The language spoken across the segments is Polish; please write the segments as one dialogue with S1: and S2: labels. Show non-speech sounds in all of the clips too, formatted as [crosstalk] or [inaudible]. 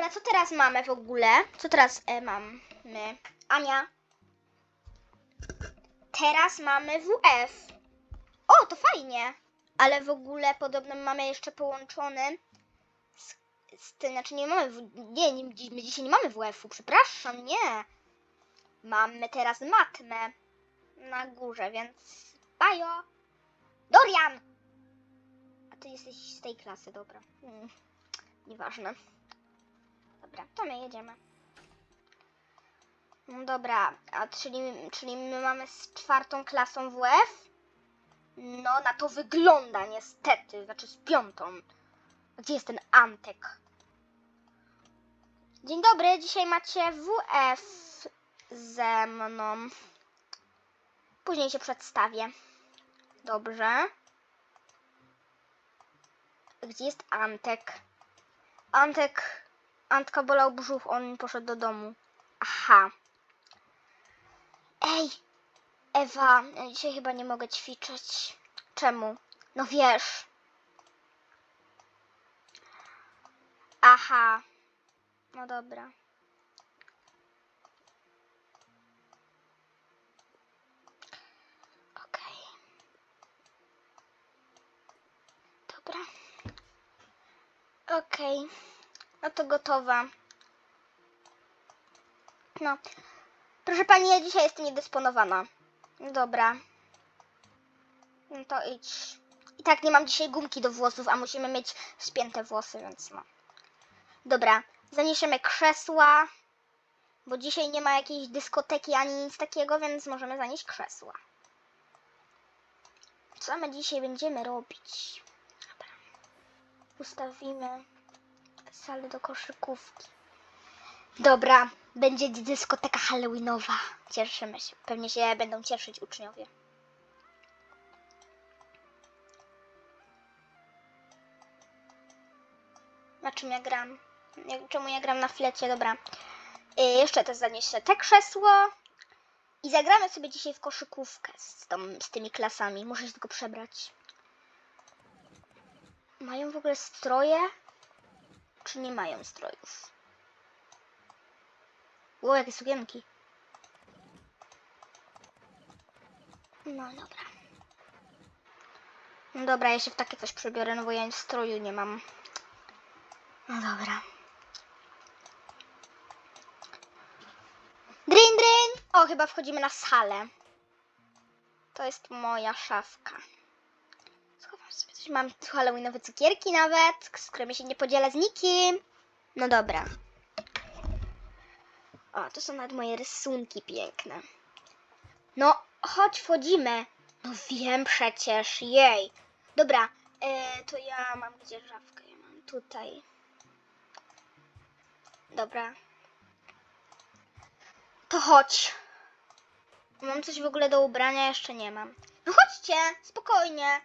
S1: Dobra, co teraz mamy w ogóle? Co teraz e, mamy? Ania. Teraz mamy WF. O, to fajnie. Ale w ogóle podobno mamy jeszcze połączony z, z tym, znaczy nie mamy, w, nie, nie, my dzisiaj nie mamy WF-u, przepraszam, nie. Mamy teraz matmę na górze, więc bajo. Dorian! A ty jesteś z tej klasy, dobra. Hmm. Nieważne. Dobra, to my jedziemy. No dobra, a czyli, czyli my mamy z czwartą klasą WF? No, na to wygląda niestety, znaczy z piątą. Gdzie jest ten Antek? Dzień dobry, dzisiaj macie WF ze mną. Później się przedstawię. Dobrze. Gdzie jest Antek? Antek, Antka bolał brzuch, on poszedł do domu. Aha. Ej, Ewa, dzisiaj chyba nie mogę ćwiczyć. Czemu? No wiesz. Aha. No dobra. Okej. Dobra. Okej. No to gotowa. No. Proszę pani, ja dzisiaj jestem niedysponowana. Dobra. No to idź. I tak nie mam dzisiaj gumki do włosów, a musimy mieć spięte włosy, więc no. Dobra, zaniesiemy krzesła, bo dzisiaj nie ma jakiejś dyskoteki ani nic takiego, więc możemy zanieść krzesła. Co my dzisiaj będziemy robić? Dobra. Ustawimy salę do koszykówki. Dobra, będzie dyskoteka halloweenowa. Cieszymy się. Pewnie się będą cieszyć uczniowie. Na czym ja gram? Czemu ja gram na flecie? Dobra. Y, jeszcze też zaniesie te krzesło. I zagramy sobie dzisiaj w koszykówkę z, tą, z tymi klasami. Muszę się tylko przebrać. Mają w ogóle stroje? Czy nie mają strojów? Ło, jakie sukienki. No dobra. No dobra, ja się w takie coś przebiorę, no bo ja stroju nie mam. No dobra. Drin, drin! O, chyba wchodzimy na salę. To jest moja szafka. Mam tu halloweenowe cukierki nawet, z którymi się nie podzielę z nikim. No dobra. O, to są nawet moje rysunki piękne. No, chodź, wchodzimy. No wiem przecież, jej. Dobra, e, to ja mam gdzie żawkę? Ja mam tutaj. Dobra. To chodź. Mam coś w ogóle do ubrania? Jeszcze nie mam. No chodźcie, spokojnie.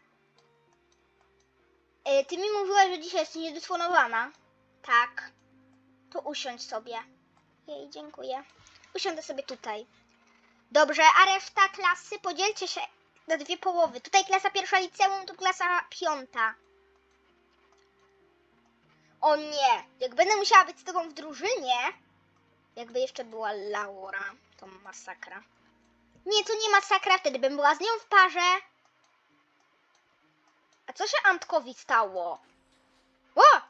S1: E, ty mi mówiłaś, że dzisiaj jesteś niedysponowana. Tak. To usiądź sobie. Jej, dziękuję. Usiądę sobie tutaj. Dobrze, a reszta klasy podzielcie się na dwie połowy. Tutaj klasa pierwsza liceum, tu klasa piąta. O nie, jak będę musiała być z tobą w drużynie, jakby jeszcze była Laura, to masakra. Nie, to nie masakra, wtedy bym była z nią w parze. A co się Antkowi stało? O!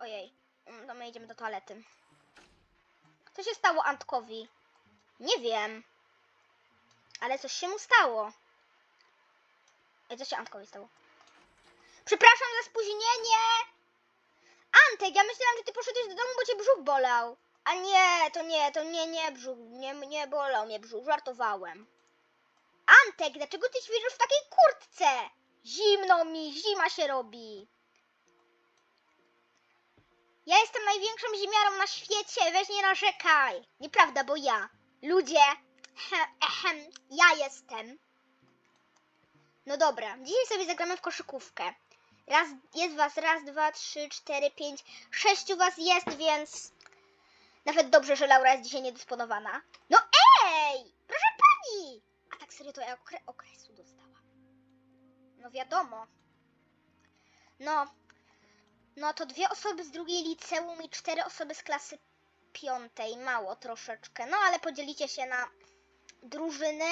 S1: Ojej, mm, to my idziemy do toalety. Co się stało Antkowi? Nie wiem. Ale coś się mu stało. Ej, co się Antkowi stało? Przepraszam za spóźnienie! Antek, ja myślałam, że ty poszedłeś do domu, bo cię brzuch bolał. A nie, to nie, to nie, nie brzuch, nie, nie bolał mnie brzuch, żartowałem. Antek, dlaczego ty ćwiczysz w takiej kurtce? Zimno mi, zima się robi. Ja jestem największą zimiarą na świecie, weź nie narzekaj. Nieprawda, bo ja. Ludzie, he, ehem, ja jestem. No dobra, dzisiaj sobie zagramy w koszykówkę. Raz, jest was raz, dwa, trzy, cztery, pięć, sześciu was jest, więc nawet dobrze, że Laura jest dzisiaj niedysponowana. No ej! Proszę pani! A tak serio to ja okre okresu. No wiadomo. No. No to dwie osoby z drugiej liceum i cztery osoby z klasy piątej. Mało troszeczkę. No ale podzielicie się na drużyny.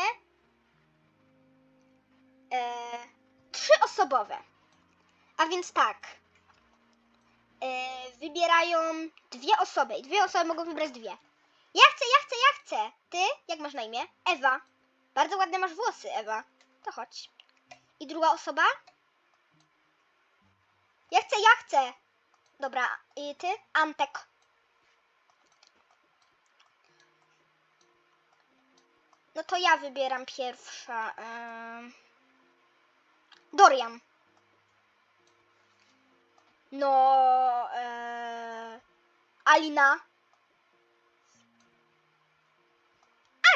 S1: E, trzyosobowe. A więc tak. E, wybierają dwie osoby. I dwie osoby mogą wybrać dwie. Ja chcę, ja chcę, ja chcę. Ty, jak masz na imię? Ewa. Bardzo ładne masz włosy, Ewa. To chodź. I druga osoba? Ja chcę, ja chcę. Dobra, i ty? Antek. No to ja wybieram pierwsza. em. Dorian. No. E... Alina.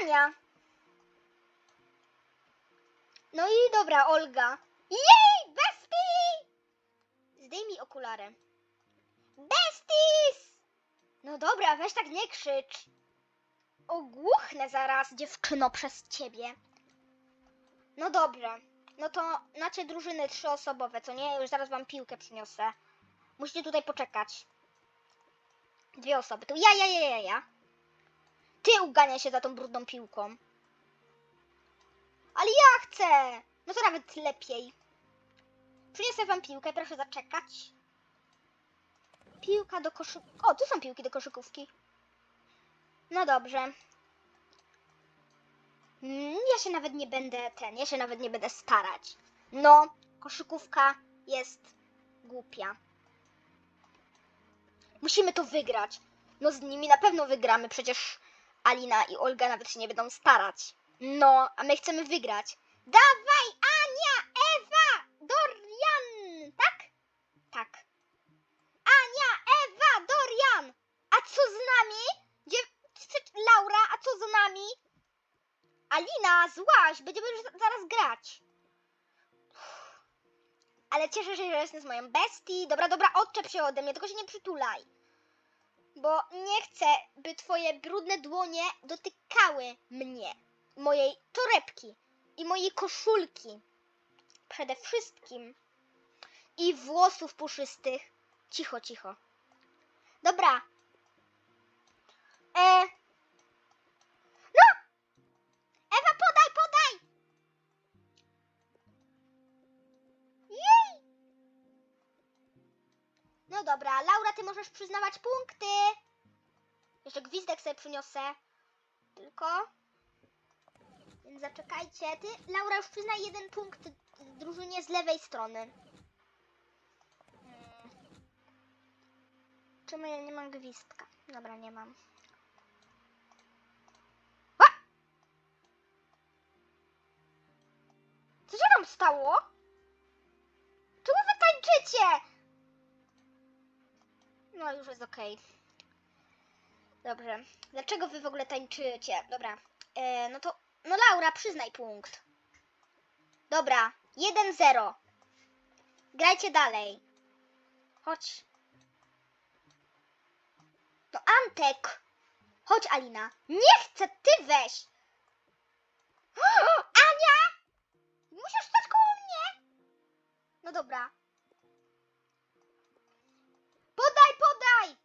S1: Ania. No i dobra, Olga. Jej, bestii! Zdejmij okulary. Besties! No dobra, weź tak nie krzycz. Ogłuchnę zaraz, dziewczyno, przez ciebie. No dobrze. No to macie drużyny trzyosobowe, co nie? Już zaraz wam piłkę przyniosę. Musicie tutaj poczekać. Dwie osoby. Tu ja, ja, ja, ja, ja. Ty ugania się za tą brudną piłką. Ale ja chcę! No to nawet lepiej. Przyniosę wam piłkę, proszę zaczekać. Piłka do koszyk... O, tu są piłki do koszykówki. No dobrze. Mm, ja się nawet nie będę ten, ja się nawet nie będę starać. No, koszykówka jest głupia. Musimy to wygrać. No z nimi na pewno wygramy, przecież Alina i Olga nawet się nie będą starać. No, a my chcemy wygrać. Dawaj, Ania, Ewa, Dorian, tak? Tak. Ania, Ewa, Dorian! A co z nami? Gdzie... Laura, a co z nami? Alina, złaś, będziemy już za- zaraz grać. Ale cieszę się, że jesteś moją bestii. Dobra, dobra, odczep się ode mnie, tylko się nie przytulaj. Bo nie chcę, by twoje brudne dłonie dotykały mnie, mojej torebki i mojej koszulki. Przede wszystkim. I włosów puszystych. Cicho, cicho. Dobra. E... No! Ewa, podaj, podaj! Jej! No dobra, Laura, ty możesz przyznawać punkty. Jeszcze gwizdek sobie przyniosę. Tylko... Więc zaczekajcie. Ty, Laura, już przyznaj jeden punkt drużynie z lewej strony. Czemu ja nie mam gwizdka? Dobra, nie mam. A! Co się tam stało? Czemu wy tańczycie? No już jest okej. Dobrze. Dlaczego wy w ogóle tańczycie? Dobra. E, no to... No Laura, przyznaj punkt. Dobra. 1-0. Grajcie dalej. Chodź. No Antek! Chodź Alina. Nie chcę, ty weź! [gasps] Ania! Musisz stać koło mnie! No dobra. Podaj, podaj!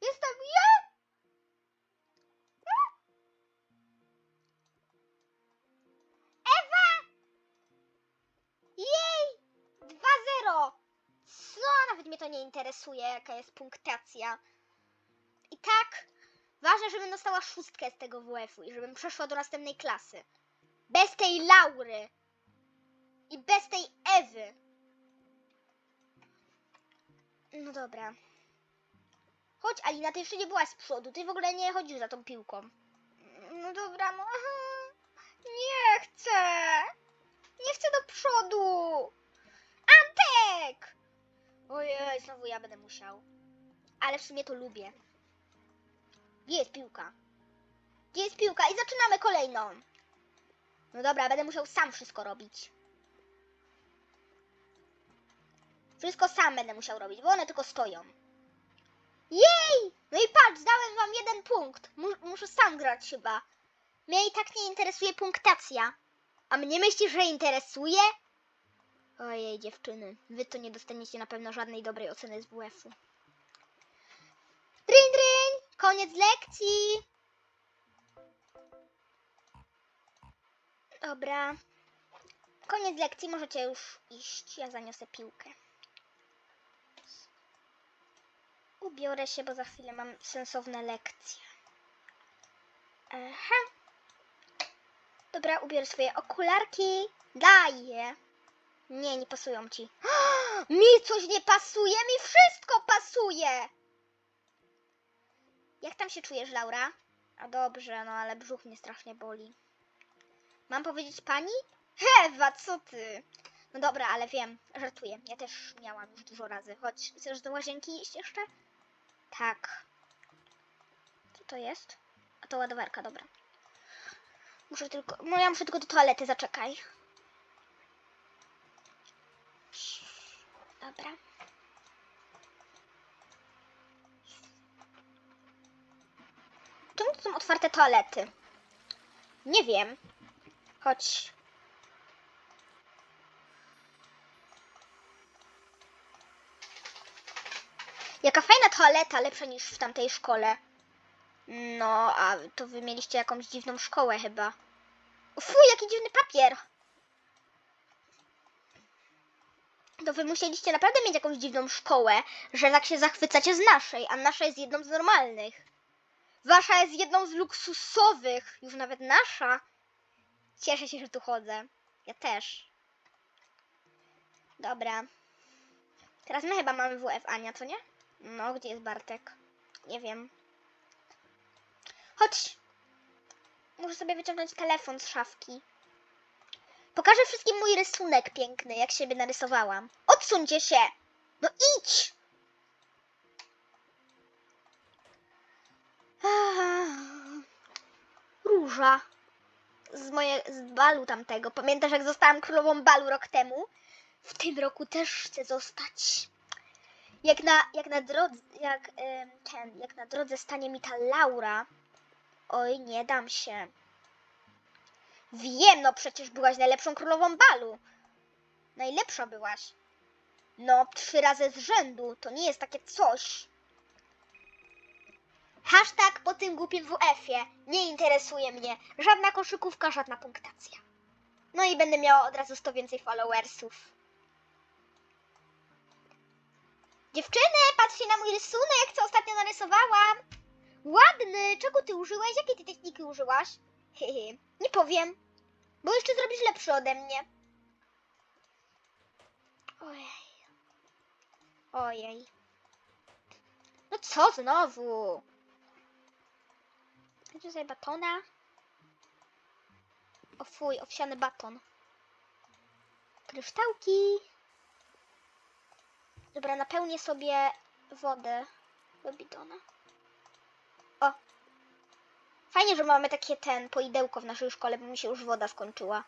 S1: Jestem ja! To nie interesuje, jaka jest punktacja. I tak, ważne, żebym dostała szóstkę z tego WF-u i żebym przeszła do następnej klasy. Bez tej Laury. I bez tej Ewy. No dobra. Chodź, Alina, ty jeszcze nie byłaś z przodu. Ty w ogóle nie chodzisz za tą piłką. No dobra, no. Nie chcę. Nie chcę do przodu. Antek! Ojej, znowu ja będę musiał. Ale w sumie to lubię. Gdzie jest piłka? Gdzie jest piłka? I zaczynamy kolejną. No dobra, będę musiał sam wszystko robić. Wszystko sam będę musiał robić, bo one tylko stoją. Jej! No i patrz, dałem wam jeden punkt. Mu- muszę sam grać chyba. Mnie i tak nie interesuje punktacja. A mnie myślisz, że interesuje? Ojej, dziewczyny, wy to nie dostaniecie na pewno żadnej dobrej oceny z WF-u. Dryń, dryń! Koniec lekcji! Dobra. Koniec lekcji, możecie już iść. Ja zaniosę piłkę. Ubiorę się, bo za chwilę mam sensowne lekcje. Aha. Dobra, ubiorę swoje okularki. Daj je. Nie, nie pasują ci. [gasps] Mi coś nie pasuje, mi wszystko pasuje. Jak tam się czujesz, Laura? A dobrze, no ale brzuch mnie strasznie boli. Mam powiedzieć pani? Ewa, co ty? No dobra, ale wiem, żartuję. Ja też miałam już dużo razy. Chodź, chcesz do łazienki iść jeszcze? Tak. Co to jest? A to ładowarka, dobra. Muszę tylko, no ja muszę tylko do toalety, zaczekaj. Dobra. Czemu to są otwarte toalety? Nie wiem. Chodź. Jaka fajna toaleta, lepsza niż w tamtej szkole. No, a to wy mieliście jakąś dziwną szkołę chyba. Fuj, jaki dziwny papier. To wy musieliście naprawdę mieć jakąś dziwną szkołę, że tak się zachwycacie z naszej, a nasza jest jedną z normalnych. Wasza jest jedną z luksusowych, już nawet nasza. Cieszę się, że tu chodzę. Ja też. Dobra. Teraz my chyba mamy WF Ania, co nie? No, gdzie jest Bartek? Nie wiem. Chodź. Muszę sobie wyciągnąć telefon z szafki. Pokażę wszystkim mój rysunek piękny, jak siebie narysowałam. Odsuńcie się! No idź! Róża. Z moje, z balu tamtego. Pamiętasz, jak zostałam królową balu rok temu? W tym roku też chcę zostać. Jak na, jak na drodze, jak ten, jak na drodze stanie mi ta Laura. Oj, nie dam się. Wiem, no przecież byłaś najlepszą królową balu. Najlepsza byłaś. No, trzy razy z rzędu, to nie jest takie coś. Hashtag po tym głupim WF-ie. Nie interesuje mnie. Żadna koszykówka, żadna punktacja. No i będę miała od razu 100 więcej followersów. Dziewczyny, patrzcie na mój rysunek, co ostatnio narysowałam. Ładny! Czego ty użyłeś? Jakiej ty techniki użyłaś? Hehe, nie powiem, bo jeszcze zrobisz lepszy ode mnie. Ojej. Ojej. No co znowu? Chcecie sobie batona? O fuj, owsiany baton. Kryształki. Dobra, napełnię sobie wodę do bidona. Fajnie, że mamy takie ten poidełko w naszej szkole, bo mi się już woda skończyła.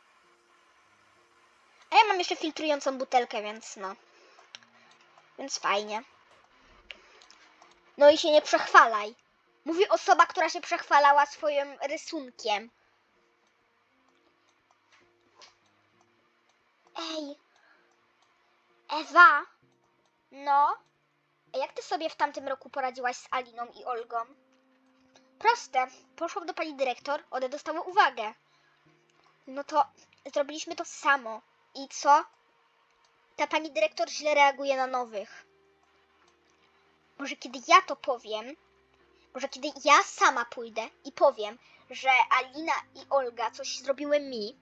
S1: A ja mam jeszcze filtrującą butelkę, więc no. Więc fajnie. No i się nie przechwalaj. Mówi osoba, która się przechwalała swoim rysunkiem. Ej. Ewa. No. A jak ty sobie w tamtym roku poradziłaś z Aliną i Olgą? Proste. Poszłam do pani dyrektor, one dostały uwagę. No to zrobiliśmy to samo. I co? Ta pani dyrektor źle reaguje na nowych. Może kiedy ja to powiem, może kiedy ja sama pójdę i powiem, że Alina i Olga coś zrobiły mi,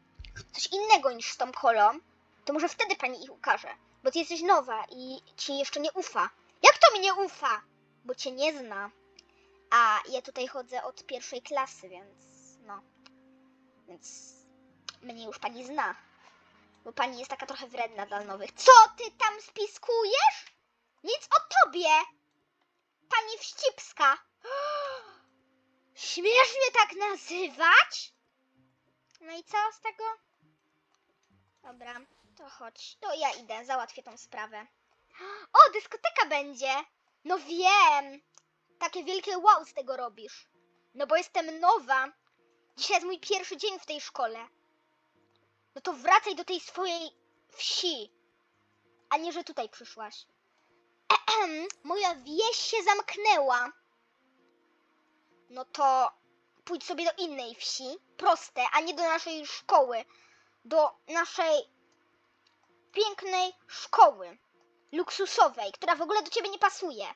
S1: coś innego niż z tą kolą, to może wtedy pani ich ukaże. Bo ty jesteś nowa i ci jeszcze nie ufa. Jak to mi nie ufa? Bo cię nie zna. A ja tutaj chodzę od pierwszej klasy, więc no. Więc mnie już pani zna. Bo pani jest taka trochę wredna dla nowych. Co ty tam spiskujesz? Nic o tobie! Pani Wścibska! [gasps] Śmiesz mnie tak nazywać? No i co z tego? Dobra, to chodź. To ja idę, załatwię tą sprawę. [gasps] O, dyskoteka będzie! No wiem! Takie wielkie wow z tego robisz. No bo jestem nowa. Dzisiaj jest mój pierwszy dzień w tej szkole. No to wracaj do tej swojej wsi. a nie, że tutaj przyszłaś. Ehem, [clears throat] moja wieś się zamknęła. No to pójdź sobie do innej wsi, proste, a nie do naszej szkoły. Do naszej pięknej szkoły. Luksusowej, która w ogóle do ciebie nie pasuje.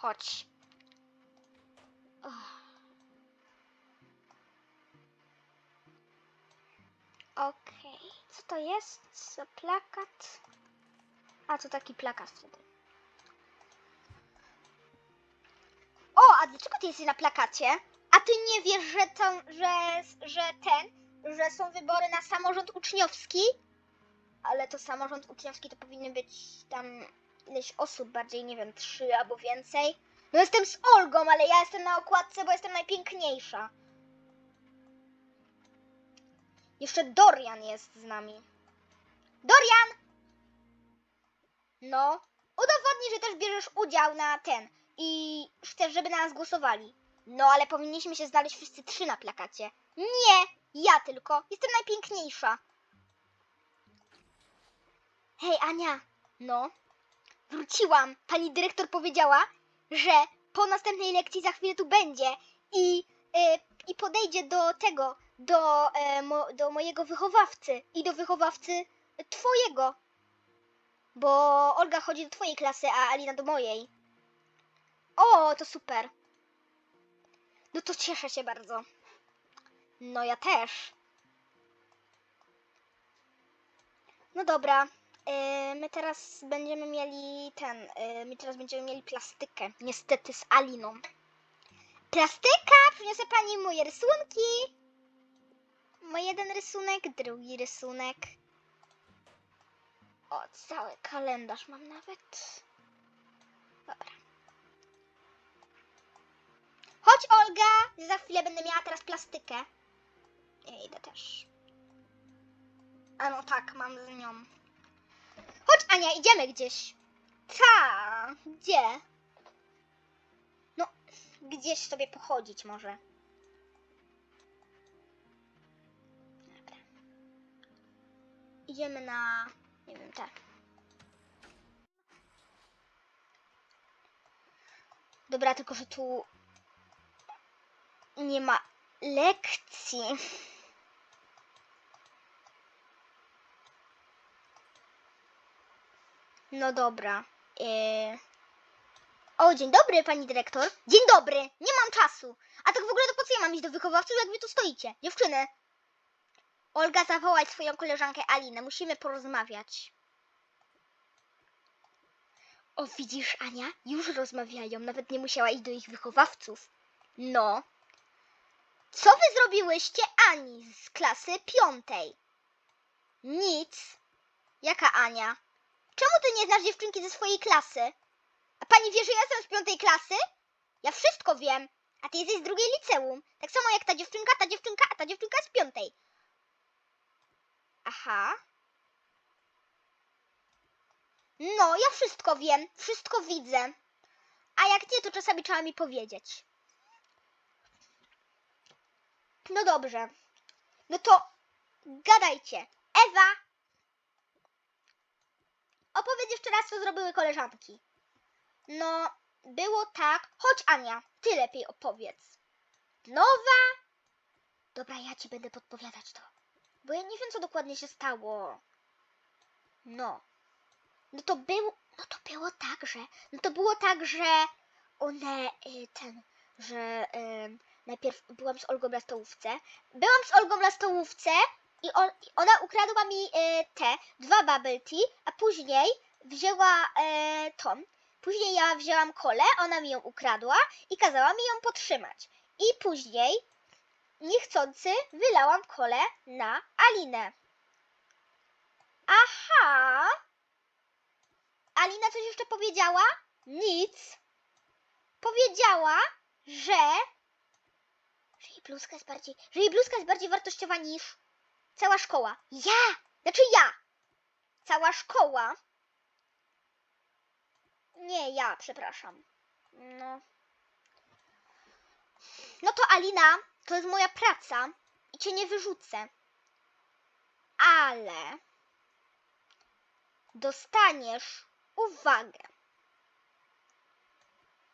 S1: Chodź. Okej, co to jest za plakat? A, to taki plakat wtedy. O, a dlaczego ty jesteś na plakacie? A ty nie wiesz, że, to, że, że ten, że są wybory na samorząd uczniowski? Ale to samorząd uczniowski to powinny być tam ileś osób, bardziej nie wiem, trzy albo więcej. No jestem z Olgą, ale ja jestem na okładce, bo jestem najpiękniejsza. Jeszcze Dorian jest z nami. Dorian! No, udowodnij, że też bierzesz udział na ten i chcesz, żeby na nas głosowali. No, ale powinniśmy się znaleźć wszyscy trzy na plakacie. Nie, ja tylko. Jestem najpiękniejsza. Hej, Ania. No, wróciłam. Pani dyrektor powiedziała, że po następnej lekcji za chwilę tu będzie i, e, i podejdzie do tego, do, e, mo, do mojego wychowawcy i do wychowawcy twojego. Bo Olga chodzi do twojej klasy, a Alina do mojej. O, to super. No to cieszę się bardzo. No ja też. No dobra. E, My teraz będziemy mieli ten. e, My teraz będziemy mieli plastykę. Niestety z Aliną. Plastyka! Przyniosę pani moje rysunki. Mój jeden rysunek, drugi rysunek. O, cały kalendarz mam nawet. Dobra. Chodź, Olga! Za chwilę będę miała teraz plastykę. Ja idę też. A no tak, mam z nią. Ania, idziemy gdzieś. Ta, gdzie? No, gdzieś sobie pochodzić może. Dobra. Idziemy na, nie wiem, tak. Dobra, tylko że tu nie ma lekcji. No dobra. Yy... O, dzień dobry, pani dyrektor. Dzień dobry, nie mam czasu. A tak w ogóle to po co ja mam iść do wychowawców, jak wy tu stoicie? Dziewczyny. Olga, zawołaj swoją koleżankę Alinę. Musimy porozmawiać. O, widzisz, Ania? Już rozmawiają. Nawet nie musiała iść do ich wychowawców. No. Co wy zrobiłyście Ani z klasy piątej? Nic. Jaka Ania? Czemu ty nie znasz dziewczynki ze swojej klasy? A pani wie, że ja jestem z piątej klasy? Ja wszystko wiem. A ty jesteś z drugiej liceum. Tak samo jak ta dziewczynka, ta dziewczynka, a ta dziewczynka z piątej. Aha. No, ja wszystko wiem, wszystko widzę. A jak nie, to czasami trzeba mi powiedzieć. No dobrze. No to gadajcie. Ewa! Opowiedz jeszcze raz, co zrobiły koleżanki. No, było tak. Chodź, Ania, ty lepiej opowiedz. Nowa? Dobra, ja ci będę podpowiadać to. Bo ja nie wiem, co dokładnie się stało. No. No to było, no to było tak, że, no to było tak, że one, y, ten, że y, najpierw byłam z Olgą na stołówce. Byłam z Olgą na stołówce i, on, ona ukradła mi y, te dwa bubble tea, a później wzięła y, tą. Później ja wzięłam kolę, ona mi ją ukradła i kazała mi ją podtrzymać. I później, niechcący, wylałam kolę na Alinę. Aha! Alina coś jeszcze powiedziała? Nic. Powiedziała, że że jej bluzka jest bardziej, że jej bluzka jest bardziej wartościowa niż cała szkoła. Ja! Znaczy ja! Cała szkoła. Nie, ja, przepraszam. No. No to Alina, to jest moja praca i cię nie wyrzucę. ale dostaniesz uwagę.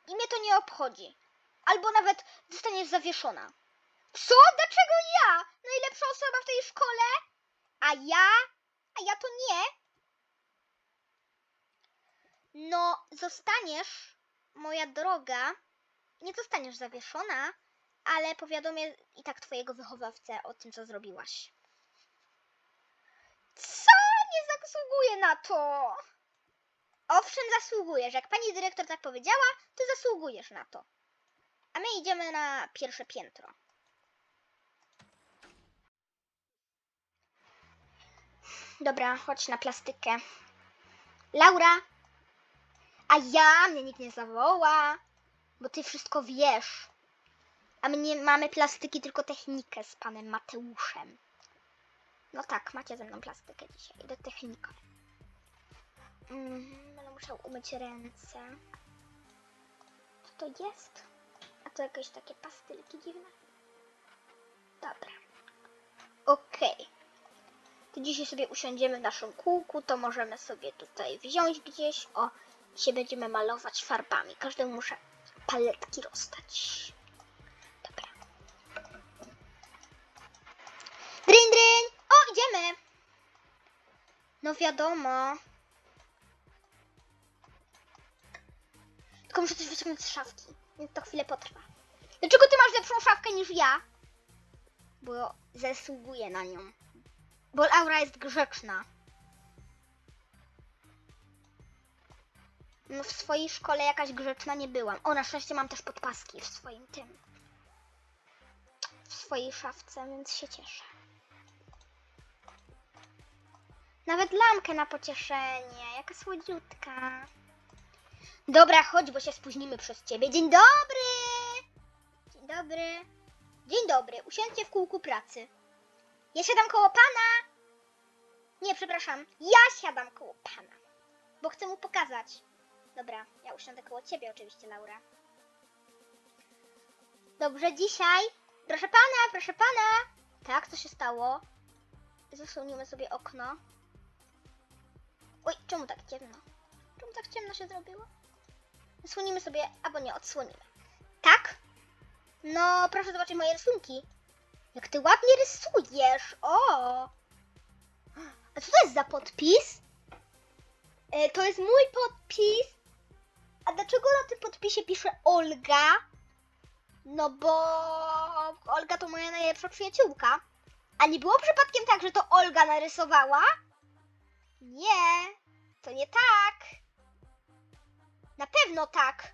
S1: I mnie to nie obchodzi. Albo nawet zostaniesz zawieszona. Co? Dlaczego ja? Najlepsza osoba w tej szkole? A ja? A ja to nie? No, zostaniesz, moja droga, nie zostaniesz zawieszona, ale powiadomię i tak twojego wychowawcę o tym, co zrobiłaś. Co? Nie zasługuję na to! Owszem, zasługujesz. Jak pani dyrektor tak powiedziała, to zasługujesz na to. A my idziemy na pierwsze piętro. Dobra, chodź na plastykę. Laura! A ja, mnie nikt nie zawoła, bo ty wszystko wiesz. A my nie mamy plastyki, tylko technikę z panem Mateuszem. No tak, macie ze mną plastykę dzisiaj. Idę techniką. Mm, musiał umyć ręce. Co to jest? A to jakieś takie pastylki dziwne? Dobra. Okej. To dzisiaj sobie usiądziemy w naszym kółku, to możemy sobie tutaj wziąć gdzieś. O, i się będziemy malować farbami. Każdemu muszę paletki rozstać. Dobra. Dryń, dryń! O, idziemy! No wiadomo. Tylko muszę coś wyciągnąć z szafki, więc to chwilę potrwa. Dlaczego ty masz lepszą szafkę niż ja? Bo zasługuję na nią. Bo Laura jest grzeczna. No w swojej szkole jakaś grzeczna nie byłam. O, na szczęście mam też podpaski w swoim tym. W swojej szafce, więc się cieszę. Nawet lampkę na pocieszenie. Jaka słodziutka. Dobra, chodź, bo się spóźnimy przez ciebie. Dzień dobry! Dzień dobry. Dzień dobry. Usiądźcie w kółku pracy. Ja siadam koło pana. Nie, przepraszam. Ja siadam koło pana. Bo chcę mu pokazać. Dobra, ja usiądę koło ciebie oczywiście, Laura. Dobrze, dzisiaj. Proszę pana, proszę pana. Tak, co się stało? Zasłonimy sobie okno. Oj, czemu tak ciemno? Czemu tak ciemno się zrobiło? Zasłonimy sobie, albo nie, odsłonimy. Tak? No, proszę zobaczyć moje rysunki. Jak ty ładnie rysujesz. O! A co to jest za podpis? E, to jest mój podpis. A dlaczego na tym podpisie pisze Olga? No bo Olga to moja najlepsza przyjaciółka. A nie było przypadkiem tak, że to Olga narysowała? Nie, to nie tak. Na pewno tak.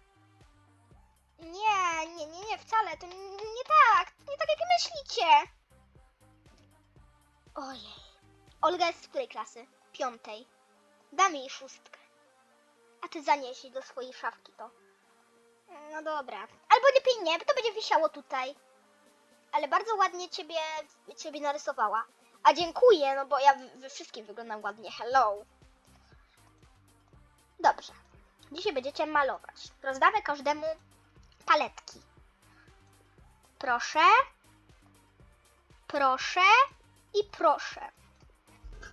S1: Nie, nie, nie, nie, wcale, to nie, nie tak. Nie tak, jak myślicie. Ojej. Olga jest z której klasy? Piątej. Dam jej szóstkę. A ty zanieś do swojej szafki to. No dobra. Albo lepiej nie, bo to będzie wisiało tutaj. Ale bardzo ładnie ciebie, ciebie narysowała. A dziękuję, no bo ja we- wszystkim wyglądam ładnie. Hello. Dobrze. Dzisiaj będziecie malować. Rozdamy każdemu paletki. Proszę. Proszę i proszę.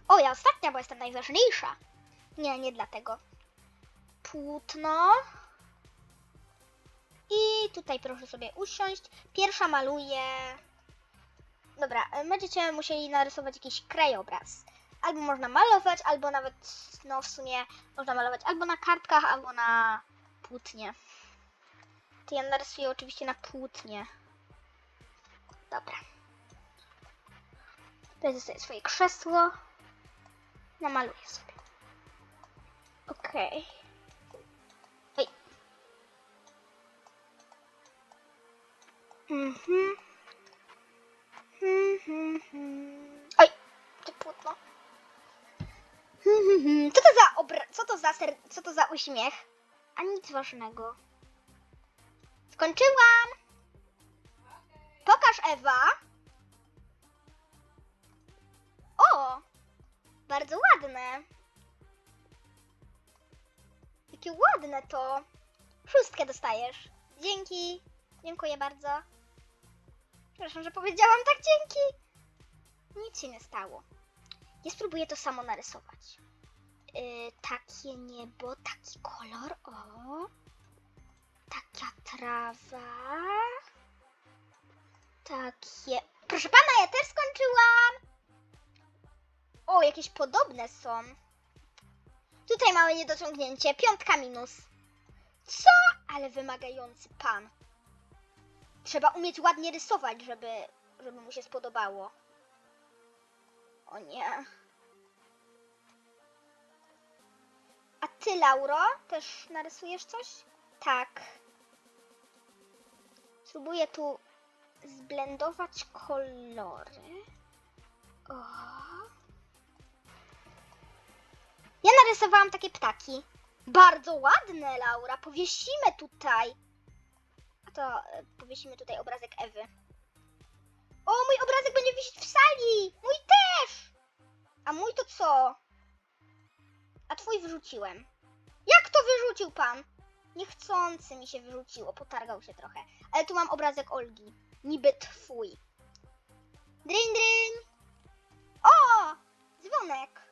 S1: O, ja ostatnia, bo jestem najważniejsza. Nie, nie dlatego. Płótno. I tutaj proszę sobie usiąść. Pierwsza maluję. Dobra, e, będziecie musieli narysować jakiś krajobraz. Albo można malować, albo nawet, no w sumie można malować albo na kartkach, albo na płótnie. To ja narysuję oczywiście na płótnie. Dobra. Sobie swoje krzesło. Namaluję sobie. Okej. Oj. Mhm. Mhm, mhm. Oj, to płótno. Mhm, mhm. Co to za obra... Co to za ser... Co to za uśmiech? A nic ważnego. Skończyłam! Pokaż Ewa. Ładne. Jakie ładne to. Szóstkę dostajesz. Dzięki. Dziękuję bardzo. Przepraszam, że powiedziałam tak dzięki. Nic się nie stało. Ja spróbuję to samo narysować. Yy, takie niebo, taki kolor, o. Taka trawa. Takie. Proszę pana, ja też skończyłam! O, jakieś podobne są. Tutaj małe niedociągnięcie, piątka minus. Co? Ale wymagający pan. Trzeba umieć ładnie rysować, żeby, żeby mu się spodobało. O nie. A ty, Lauro, też narysujesz coś? Tak. Spróbuję tu zblendować kolory. O. Ja narysowałam takie ptaki. Bardzo ładne, Laura. Powiesimy tutaj. A to e, powiesimy tutaj obrazek Ewy. O, mój obrazek będzie wisieć w sali! Mój też! A mój to co? A twój wyrzuciłem. Jak to wyrzucił pan? Niechcący mi się wyrzuciło, potargał się trochę. Ale tu mam obrazek Olgi. Niby twój. Dryń, dryń! O! Dzwonek.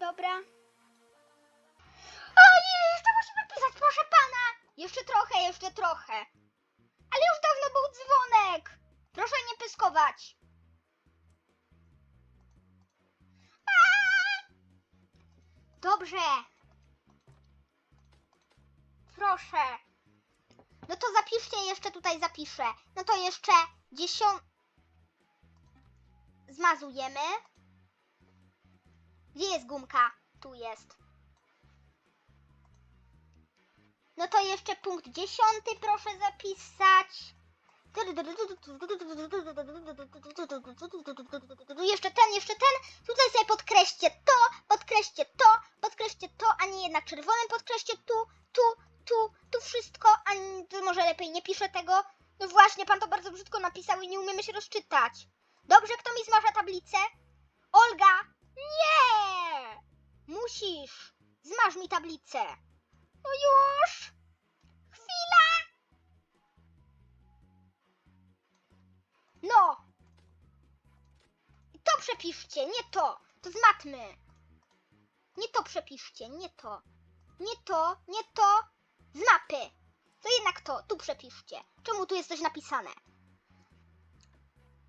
S1: Dobra. O nie, jeszcze musimy pisać, proszę pana! Jeszcze trochę, jeszcze trochę. Ale już dawno był dzwonek. Proszę nie pyskować. Aaa! Dobrze. Proszę. No to zapiszcie, jeszcze tutaj zapiszę. No to jeszcze dziesiąt... Zmazujemy. Gdzie jest gumka? Tu jest. No to jeszcze punkt dziesiąty proszę zapisać. Jeszcze ten, jeszcze ten. Tutaj sobie podkreślcie to, podkreślcie to, podkreślcie to, a nie jednak czerwonym podkreślcie tu, tu, tu, tu wszystko, a nie- może lepiej nie piszę tego. No właśnie, pan to bardzo brzydko napisał i nie umiemy się rozczytać. Dobrze, kto mi zmarza tablicę? Olga! Nie! Musisz! Zmaż mi tablicę. No już! Chwila! No! To przepiszcie, nie to! To z matmy! Nie to przepiszcie, nie to. Nie to, nie to. Z mapy. To jednak to, tu przepiszcie. Czemu tu jest coś napisane?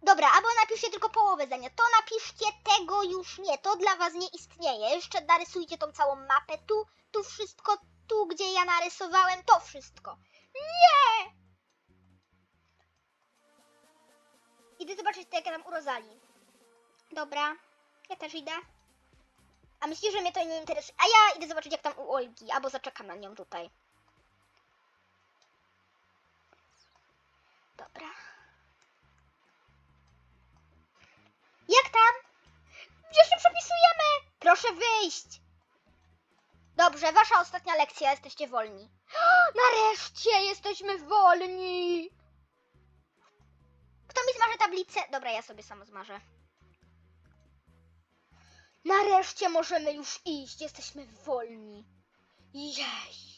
S1: Dobra, albo napiszcie tylko połowę zdania. To napiszcie, tego już nie. To dla was nie istnieje. Jeszcze narysujcie tą całą mapę. Tu, tu wszystko, tu gdzie ja narysowałem, to wszystko. Nie! Idę zobaczyć jak ja tam u Rozali. Dobra, ja też idę. A myślisz, że mnie to nie interesuje? A ja idę zobaczyć jak tam u Olgi, albo zaczekam na nią tutaj. Dobra. Jak tam? Gdzie się przepisujemy? Proszę wyjść. Dobrze, wasza ostatnia lekcja, jesteście wolni. Nareszcie jesteśmy wolni. Kto mi zmarzy tablicę? Dobra, ja sobie sama zmarzę. Nareszcie możemy już iść, jesteśmy wolni. Jej.